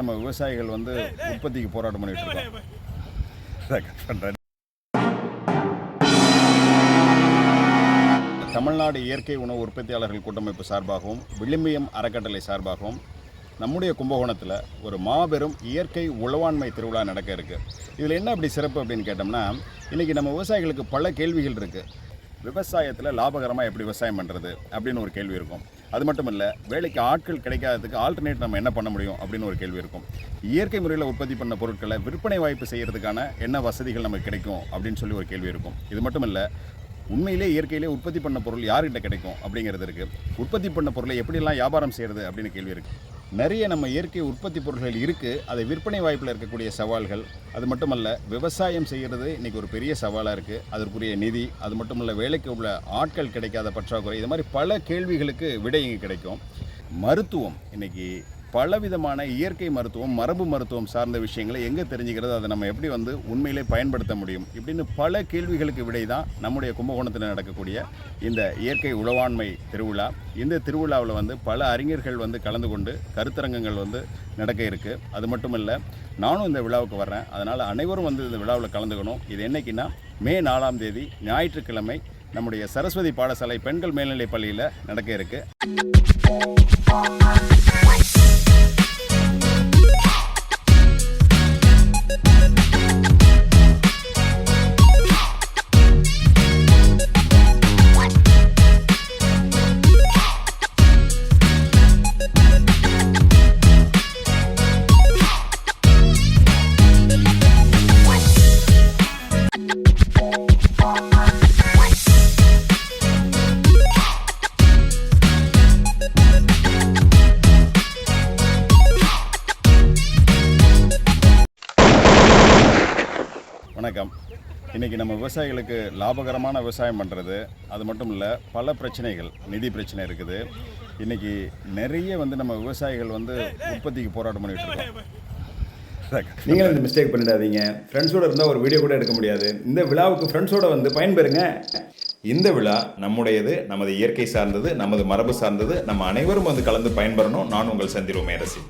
நம்ம விவசாயிகள் வந்து உற்பத்திக்கு போராட்டம் பண்ணிட்டு இருக்கோம். தமிழ்நாடு இயற்கை உணவு உற்பத்தியாளர்கள் கூட்டமைப்பு சார்பாகவும் விளிம்பியம் அறக்கட்டளை சார்பாகவும் நம்முடைய கும்பகோணத்தில் ஒரு மாபெரும் இயற்கை உழவாண்மை திருவிழா நடக்க இருக்கு. இதில் என்ன அப்படி சிறப்பு அப்படின்னு கேட்டோம்னா இன்றைக்கி நம்ம விவசாயிகளுக்கு பல கேள்விகள் இருக்குது விவசாயத்தில் லாபகரமாக எப்படி விவசாயம் பண்ணுறது அப்படின்னு ஒரு கேள்வி இருக்கும். அது மட்டும் இல்லை வேலைக்கு ஆட்கள் கிடைக்காததுக்கு ஆல்டர்னேட் நம்ம என்ன பண்ண முடியும் அப்படின்னு ஒரு கேள்வி இருக்கும். இயற்கை முறையில் உற்பத்தி பண்ண பொருட்களை விற்பனை வாய்ப்பு செய்கிறதுக்கான என்ன வசதிகள் நமக்கு கிடைக்கும் அப்படின்னு சொல்லி ஒரு கேள்வி இருக்கும். இது மட்டும் இல்லை உண்மையிலே இயற்கையிலே உற்பத்தி பண்ண பொருள் யார்கிட்ட கிடைக்கும் அப்படிங்கிறது இருக்குது உற்பத்தி பண்ண பொருளை எப்படிலாம் வியாபாரம் செய்கிறது அப்படின்னு கேள்வி இருக்குது நிறைய நம்ம இயற்கை உற்பத்தி பொருட்கள் இருக்குது அதை விற்பனை வாய்ப்பில் இருக்கக்கூடிய சவால்கள். அது மட்டுமல்ல விவசாயம் செய்கிறது இன்றைக்கி ஒரு பெரிய சவாலாக இருக்குது அதற்குரிய நிதி அது மட்டுமல்ல வேலைக்கு உள்ள ஆட்கள் கிடைக்காத பற்றாக்குறை. இது மாதிரி பல கேள்விகளுக்கு விடை இங்கே கிடைக்கும். மருத்துவம் இன்னைக்கு பலவிதமான இயற்கை மருத்துவம் மரபு மருத்துவம் சார்ந்த விஷயங்களை எங்கே தெரிஞ்சுக்கிறது அதை நம்ம எப்படி வந்து உண்மையிலே பயன்படுத்த முடியும் இப்படின்னு பல கேள்விகளுக்கு விடை தான் நம்முடைய கும்பகோணத்தில் நடக்கக்கூடிய இந்த இயற்கை உழவாண்மை திருவிழா. இந்த திருவிழாவில் வந்து பல அறிஞர்கள் வந்து கலந்து கொண்டு கருத்தரங்கங்கள் வந்து நடக்க இருக்குது அது மட்டும் இல்லை நானும் இந்த விழாவுக்கு வர்றேன். அதனால் அனைவரும் வந்து இந்த விழாவில் கலந்துக்கணும். இது என்னைக்குன்னா மே நாலாம் தேதி ஞாயிற்றுக்கிழமை நம்முடைய சரஸ்வதி பாடசாலை பெண்கள் மேல்நிலைப் பள்ளியில் நடக்க இருக்குது வணக்கம். இன்றைக்கி நம்ம விவசாயிகளுக்கு லாபகரமான விவசாயம் பண்ணுறது அது மட்டும் இல்லை பல பிரச்சனைகள் நிதி பிரச்சனை இருக்குது. இன்றைக்கி நிறைய வந்து நம்ம விவசாயிகள் வந்து உற்பத்திக்கு போராட்டம் பண்ணிட்டு இருக்கோம். நீங்கள் இந்த மிஸ்டேக் பண்ணிடாதீங்க. ஃப்ரெண்ட்ஸோட இருந்தால் ஒரு வீடியோ கூட எடுக்க முடியாது. இந்த விழாவுக்கு ஃப்ரெண்ட்ஸோட வந்து பயன்பெறுங்க இந்த விழா நம்முடையது நமது இயற்கை சார்ந்தது நமது மரபு சார்ந்தது நம்ம அனைவரும் வந்து கலந்து பயன்பெறணும். நான் உங்கள் சந்திரோ மேரசி